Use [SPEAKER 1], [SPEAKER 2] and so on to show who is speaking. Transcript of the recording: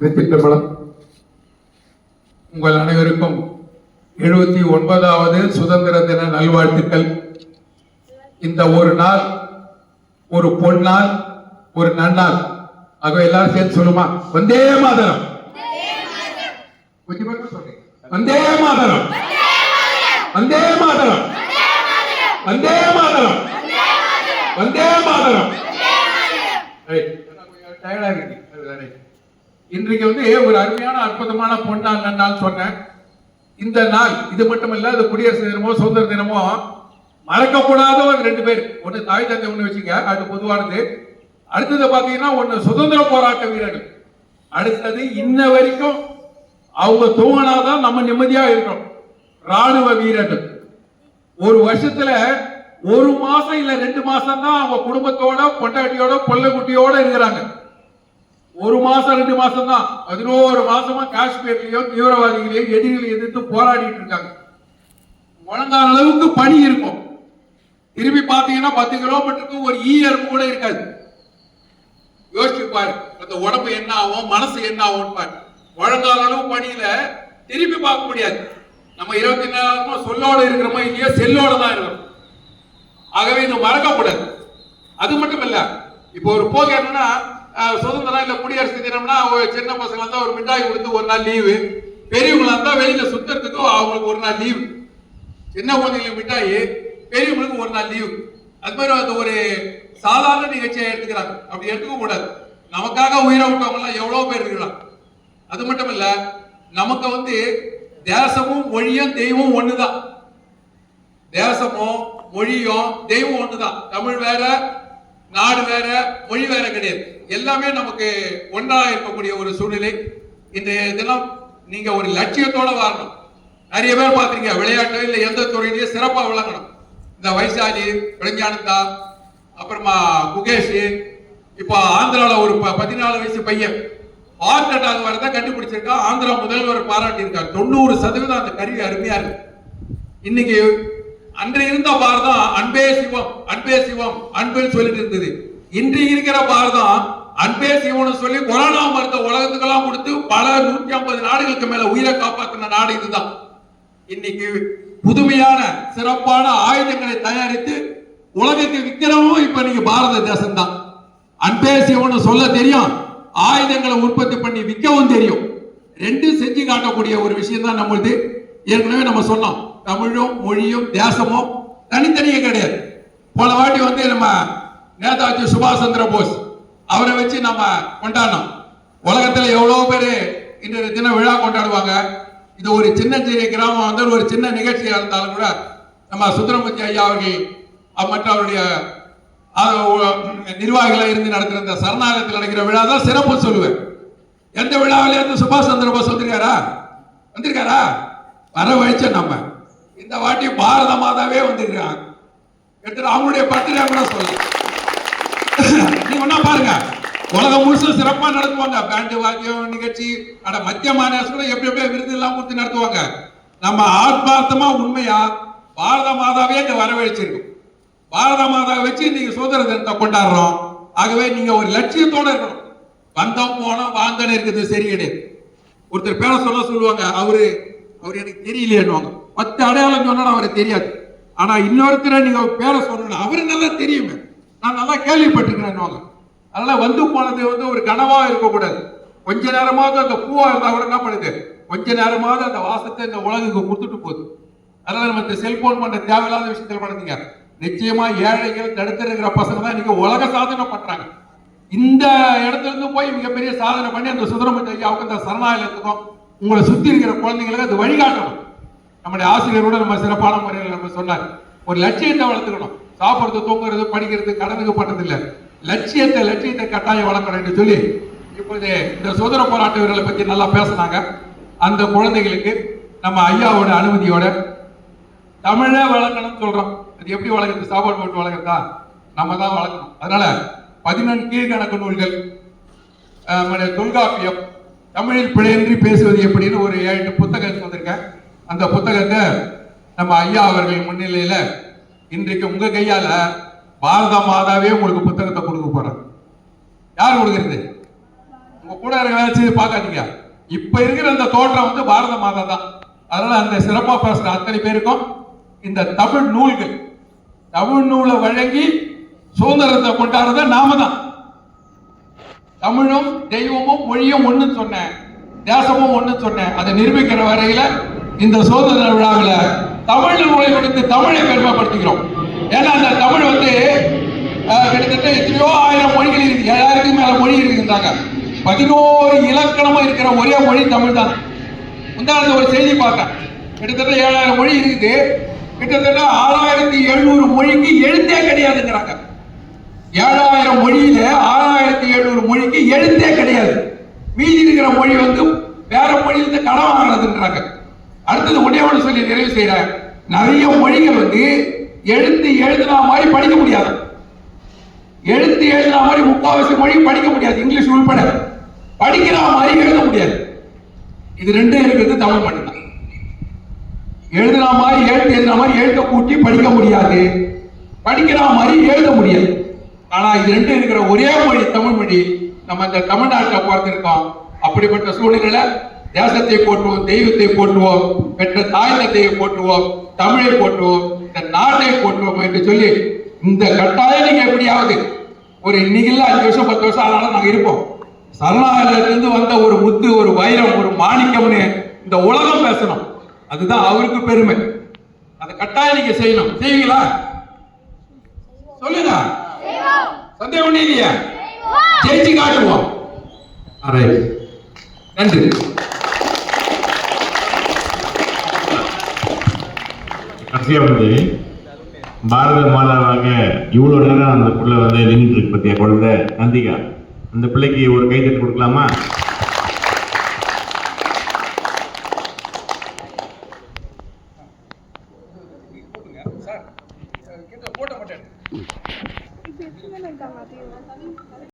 [SPEAKER 1] வெற்றிக்கம்பலம் உங்கள் அனைவருக்கும் எழுபத்தி ஒன்பதாவது சுதந்திர தின நல்வாழ்த்துக்கள். இந்த ஒரு நாள் ஒரு பொன்னாள் ஒரு நன்னாள். ஆக எல்லாரும் சேர்ந்து சொல்லுமா வந்தே மாதரம். கொஞ்சம் சொல்றேன் வந்தே மாதரம். வந்தே மாதரம். வந்தே மாதரம். வந்தே மாதரம். ரைட். டயர்டா இருக்கு இன்றைக்கு வந்து ஒரு அருமையான அற்புதமான பொன்னாள் நன்னாள் சொன்னேன். இந்த நாள் இது மட்டுமல்ல அது குடியரசு தினமோ சுதந்திர தினமோ மறக்கக்கூடாத ஒரு ரெண்டு பேர். ஒன்று தாய் தந்தை ஒன்று வச்சுங்க அது பொதுவானது. அடுத்தது பாத்தீங்கன்னா ஒன்று சுதந்திர போராட்ட வீரர்கள். அடுத்தது இன்ன வரைக்கும் அவங்க தூங்கினாதான் நம்ம நிம்மதியா இருக்கோம் ராணுவ வீரர்கள். ஒரு வருஷத்துல ஒரு மாசம் இல்ல ரெண்டு மாசம் தான் அவங்க குடும்பத்தோட பொண்டாட்டியோட பொள்ளக்குட்டியோட இருக்கிறாங்க. ஒரு மாசம் ரெண்டு மாசம் தான் பதினோரு மாசமா காஷ்மீர்லயோ தீவிரவாதிகளையும் எதிரிகளை எதிர்த்து போராடிட்டு இருக்காங்க. முழங்கால அளவுக்கு பனி இருக்கும். திரும்பி பாத்தீங்கன்னா பத்து கிலோமீட்டருக்கு ஒரு ஈயர் கூட இருக்காது. யோசிச்சு பாரு அந்த உடம்பு என்ன ஆகும் மனசு என்ன ஆகும் பாரு. முழங்கால அளவு பணியில திரும்பி பார்க்க முடியாது. நம்ம இருபத்தி நாலு சொல்லோட இருக்கிறோமோ இல்லையோ செல்லோட தான் இருக்கிறோம். ஆகவே இது மறக்கக்கூடாது. அது மட்டும் இல்ல இப்போ ஒரு போக என்னன்னா சுதந்திரம் இல்ல குடியரசு தினம்னா ஒரு சின்ன பசங்க இருந்தா ஒரு மிட்டாய் கொடுத்து ஒரு நாள் லீவு பெரியவங்களா இருந்தா வெளியில சுத்தறதுக்கு அவங்களுக்கு ஒரு நாள் லீவு சின்ன குழந்தைங்களுக்கு மிட்டாய் பெரியவங்களுக்கு ஒரு நாள் லீவு அது மாதிரி அந்த ஒரு சாதாரண நிகழ்ச்சியை எடுத்துக்கிறாங்க. அப்படி எடுத்துக்க கூடாது. நமக்காக உயிரை விட்டவங்க எல்லாம் எவ்வளவு பேர் இருக்கலாம். அது மட்டும் இல்ல நமக்கு வந்து தேசமும் மொழியும் தெய்வம் ஒண்ணுதான். தேசமும் மொழியும் தெய்வம் ஒண்ணுதான். தமிழ் வேற நாடு வேற மொழி வேற கிடையாது. எல்லாமே நமக்கு ஒன்றாக இருக்கக்கூடிய ஒரு சூழ்நிலை. இன்றைய தினம் நீங்க ஒரு லட்சியத்தோட வரணும் நிறைய பேர் பாத்தீங்க விளையாட்டு இல்ல எந்த துறையிலையும் சிறப்பா விளங்கணும். இந்த வைசாலி விளைஞ்சானந்தா அப்புறமா குகேஷ் இப்போ ஆந்திரால ஒரு ப- பதினாலு வயசு பையன். ஹார்ட் அட்டாக் வரத கண்டுபிடிச்சிருக்கான். ஆந்திரா முதல்வர் பாராட்டியிருக்கார். தொண்ணூறு சதவீதம் அந்த கருவி அருமையா இருக்கு. இன்னைக்கு அன்று இருந்த பாரதம் அன்பே சிவம் அன்பே சிவம் அன்புன்னு சொல்லிட்டு இருந்தது. இன்று இருக்கிற பாரதம் அன்பே சிவம்னு சொல்லி கொரோனா மருந்த உலகத்துக்கெல்லாம் கொடுத்து பல நூற்றி ஐம்பது நாடுகளுக்கு மேல உயிரை காப்பாத்தின நாடு இதுதான். இன்னைக்கு புதுமையான சிறப்பான ஆயுதங்களை தயாரித்து உலகத்துக்கு விற்கிறவும் இப்ப நீங்க பாரத தேசம் தான் அன்பே சிவம்னு சொல்ல தெரியும் ஆயுதங்களை உற்பத்தி பண்ணி விற்கவும் தெரியும். ரெண்டும் செஞ்சு காட்டக்கூடிய ஒரு விஷயம் தான் நம்மளுது. ஏற்கனவே நம்ம சொன்னோம் தமிழும் மொழியும் தேசமும் தனித்தனியே கிடையாது. போன வாட்டி வந்து நம்ம நேதாஜி சுபாஷ் சந்திர போஸ் அவரை வச்சு நம்ம கொண்டாடினோம். உலகத்துல எவ்வளவு பேர் இன்றைய தினம் விழா கொண்டாடுவாங்க? இது ஒரு சின்ன சிறிய கிராமம் வந்து ஒரு சின்ன நிகழ்ச்சியாக இருந்தாலும் கூட நம்ம சுந்தரமூர்த்தி ஐயா அவர்கள் மற்ற அவருடைய நிர்வாகிகளாக இருந்து நடக்கிற இந்த சரணாலயத்தில் நடக்கிற விழா தான் சிறப்பு சொல்லுவேன். எந்த விழாவிலேருந்து சுபாஷ் சந்திர போஸ் வந்திருக்காரா? வந்திருக்காரா? வர வழிச்சோம் நம்ம. இந்த வாட்டி பாரத மாதாவே வந்திருக்கிறாங்க எடுத்துட்டு அவங்களுடைய பத்திரிகை கூட சொல்லலாம் நீங்க ஒன்னா பாருங்க. உலகம் முழுசும் சிறப்பா நடத்துவாங்க. பேண்டு வாக்கியம் நிகழ்ச்சி அட மத்திய மாநிலம் கூட எப்படி எப்படியோ விருது எல்லாம் கொடுத்து நடத்துவாங்க. நம்ம ஆத்மார்த்தமா உண்மையா பாரத மாதாவே இங்க வரவழைச்சிருக்கும். பாரத மாதாவை வச்சு நீங்க சுதந்திர தினத்தை கொண்டாடுறோம். ஆகவே நீங்க ஒரு லட்சியத்தோட இருக்கணும். வந்தோம் போனோம் வாங்கன்னு இருக்குது சரி கிடையாது ஒருத்தர் பேர சொல்ல சொல்லுவாங்க. அவரு அவர் எனக்கு தெரியலையேன்னுவாங்க பத்து அடையாளம் சொன்னா அவருக்கு தெரியாது. ஆனா இன்னொருத்தரை நீங்க பேரை சொல்லணும் அவரு நல்லா தெரியுமே. நான் நல்லா கேள்விப்பட்டிருக்கிறேன்னுவாங்க. அதனால வந்து போனது வந்து ஒரு கனவா இருக்கக்கூடாது. கொஞ்ச நேரமாவது அந்த பூவா இருந்தா கூட என்ன பண்ணுது? கொஞ்ச நேரமாவது அந்த வாசத்தை இந்த உலகுக்கு கொடுத்துட்டு போகுது. அதனால நம்ம இந்த செல்போன் பண்ண தேவையில்லாத விஷயத்தில் பண்ணீங்க நிச்சயமா ஏழைகள் தடுத்து இருக்கிற பசங்க தான் இன்னைக்கு உலக சாதனை பண்றாங்க. இந்த இடத்துல இருந்து போய் மிகப்பெரிய சாதனை பண்ணி அந்த சுந்தரமூர்த்தி ஐயாவுக்கு அந்த சரணாலயத்துக்கும் உங்களை சுற்றி இருக்கிற குழந்தைங்களுக்கு அது வழிகாட்டணும். நம்முடைய ஆசிரியரோட நம்ம சிறப்பான முறையில் நம்ம சொன்னார். ஒரு லட்சியத்தை வளர்த்துக்கணும். சாப்பிட்றது தூங்குறது படிக்கிறது கடனுக்கு பண்றது இல்லை லட்சியத்தை லட்சியத்தை கட்டாயம் வளர்க்கணும் என்று சொல்லி இப்பொழுது இந்த சுதந்திர போராட்ட வீரர்களை பற்றி நல்லா பேசினாங்க. அந்த குழந்தைகளுக்கு நம்ம ஐயாவோட அனுமதியோட தமிழே வளர்க்கணும்னு சொல்றோம். அது எப்படி வளர்க்குறது சாப்பாடு போட்டு வளர்க்குறதா? நம்ம தான் வளர்க்கணும். அதனால பதினெண் கீழ்கணக்கு நூல்கள் நம்முடைய தொல்காப்பியம் தமிழில் பிழையின்றி பேசுவது எப்படின்னு ஒரு ஏழு புத்தகம் வந்திருக்கேன் அந்த புத்தகத்தை நம்ம ஐயா அவர்கள் முன்னிலையில இன்றைக்கு உங்க கையால பாரத மாதாவே உங்களுக்கு புத்தகத்தை கொடுக்க போறேன் யார் கொடுக்கறது? உங்க கூட இருக்கிற வச்சு பார்க்காதீங்க. இப்ப இருக்கிற அந்த தோற்றம் வந்து பாரத மாதா தான். அதனால அந்த சிறப்பா பேசுற அத்தனை பேருக்கும் இந்த தமிழ் நூல்கள் தமிழ் நூலை வழங்கி சுதந்திரத்தை கொண்டாடுறத நாம தான். தமிழும் தெய்வமும் மொழியும் ஒன்று சொன்னேன். தேசமும் ஒன்று சொன்னேன். அதை நிரூபிக்கிற வரையில இந்த சுதந்திர விழாவில் தமிழ் மொழி கொடுத்து தமிழை பெருமைப்படுத்திக்கிறோம். ஏன்னா அந்த தமிழ் வந்து கிட்டத்தட்ட எத்தனையோ ஆயிரம் மொழிகள் இருக்கு. ஏழாயிரத்துக்கு மேல மொழி இருக்குன்றாங்க. பதினோரு இலக்கணமா இருக்கிற ஒரே மொழி தமிழ் தான். முந்தானது ஒரு செய்தி பார்த்தேன் கிட்டத்தட்ட ஏழாயிரம் மொழி இருக்குது. கிட்டத்தட்ட ஆறாயிரத்தி எழுநூறு மொழிக்கு எழுத்தே கிடையாதுங்கிறாங்க. ஏழாயிரம் மொழியில ஆறாயிரத்தி எழுநூறு மொழிக்கு எழுத்தே கிடையாது. மீதி இருக்கிற மொழி வந்து வேற மொழியிலிருந்து கடன் வாங்கினதுன்றாங்க அடுத்தது ஒன்னே ஒன்று சொல்லி நிறைவு செய்யறேன் நிறைய மொழிகள் வந்து எழுத்து எழுதுனா மாதிரி படிக்க முடியாது. எழுத்து எழுதுனா மாதிரி முக்காவாசி மொழி படிக்க முடியாது. இங்கிலீஷ் உள்பட. படிக்கிற மாதிரி எழுத முடியாது. இது ரெண்டும் இருக்கிறது தமிழ் மட்டும்தான். எழுதுன மாதிரி எழுத்து எழுதுன மாதிரி எழுத்த கூட்டி படிக்க முடியாது. படிக்கிற மாதிரி எழுத முடியாது. ஆனா இது ரெண்டும் இருக்கிற ஒரே மொழி தமிழ் மொழி நம்ம இந்த தமிழ்நாட்டில் பிறந்திருக்கோம் அப்படிப்பட்ட சூழ்நிலை தேசத்தை போற்றுவோம் தெய்வத்தை போற்றுவோம் பெற்ற தாய்ந்தத்தை போற்றுவோம் தமிழை போற்றுவோம் இந்த நாட்டை போற்றுவோம் என்று சொல்லி இந்த கட்டாயம் நீங்க எப்படியாவது ஒரு இன்னைக்கு இல்ல அஞ்சு வருஷம் பத்து வருஷம் ஆனாலும் நாங்க இருப்போம். சரணாலயத்திலிருந்து வந்த ஒரு முத்து ஒரு வைரம் ஒரு மாணிக்கம்னு இந்த உலகம் பேசணும். அதுதான் அவருக்கு பெருமை. அதை கட்டாயம் நீங்க செய்யணும். செய்வீங்களா? சொல்லுங்க. சந்தேகம் ஒண்ணும் இல்லையா? ஜெயிச்சு காட்டுவோம். நன்றி.
[SPEAKER 2] பாரத மாதாவாக இவ்வளவு நேரம் அந்த புள்ள வந்து நின்றுட்டு இருக்கு பத்தியா குழந்தை? நந்திகா அந்த பிள்ளைக்கு ஒரு கைத்தட்டு கொடுக்கலாமா?